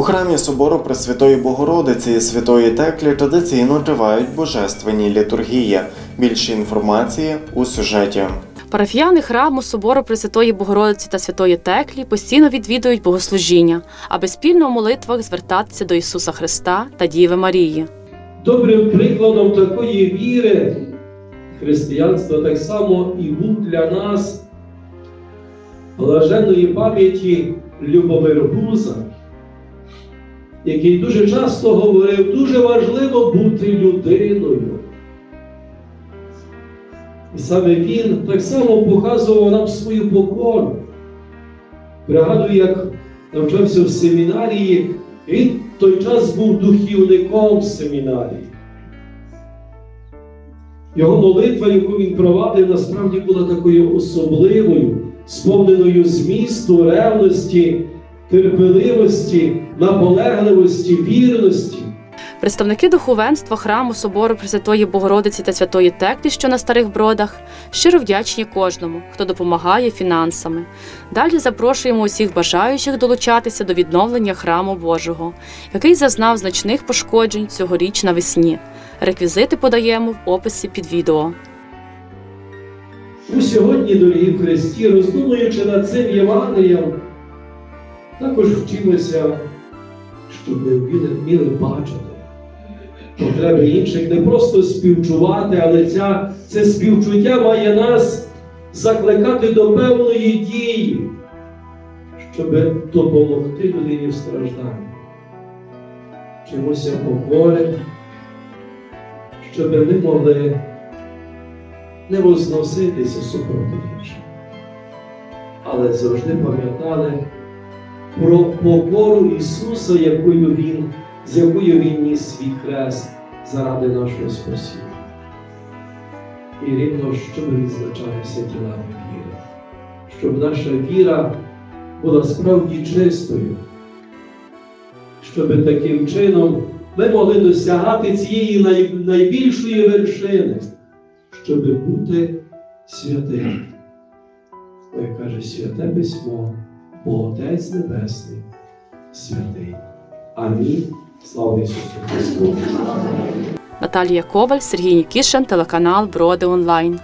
У храмі собору Пресвятої Богородиці і Святої Теклі традиційно тривають божественні літургії. Більше інформації у сюжеті. Парафіяни храму собору Пресвятої Богородиці та Святої Теклі постійно відвідують богослужіння, аби спільно у молитвах звертатися до Ісуса Христа та Діви Марії. Добрим прикладом такої віри християнства так само і був для нас блаженної пам'яті Любомир Гуза, який дуже часто говорив, дуже важливо бути людиною. І саме він так само показував нам свою покору. Пригадую, як навчався в семінарії, він в той час був духівником семінарії. Його молитва, яку він провадив, насправді була такою особливою, сповненою змісту, ревності, терпеливості, наполегливості, вірності. Представники духовенства храму собору Пресвятої Богородиці та Святої Теклі, що на старих бродах, щиро вдячні кожному, хто допомагає фінансами. Далі запрошуємо усіх бажаючих долучатися до відновлення храму Божого, який зазнав значних пошкоджень цьогоріч навесні. Реквізити подаємо в описі під відео. Ми сьогодні, дорогі Христі, роздумуючи над цим Євангелієм, також вчимося, щоб ми вміли, бачити потреби інших, не просто співчувати, але ця, це співчуття має нас закликати до певної дії, щоб допомогти людині в стражданні. Вчимося покори, щоб ми могли не возноситися супроти інших, але завжди пам'ятали про покору Ісуса, якою Він, з якою Він ніс свій хрест заради нашого спасіння. І рівно, щоб відзначалися ділами віри, щоб наша віра була справді чистою, щоб таким чином ми могли досягати цієї найбільшої вершини щоб бути святим. Як каже Святе Письмо, бо Отець Небесний святий. Амінь. Слава Ісусу Христу! Наталія Коваль, Сергій Нікішин, телеканал Броди Онлайн.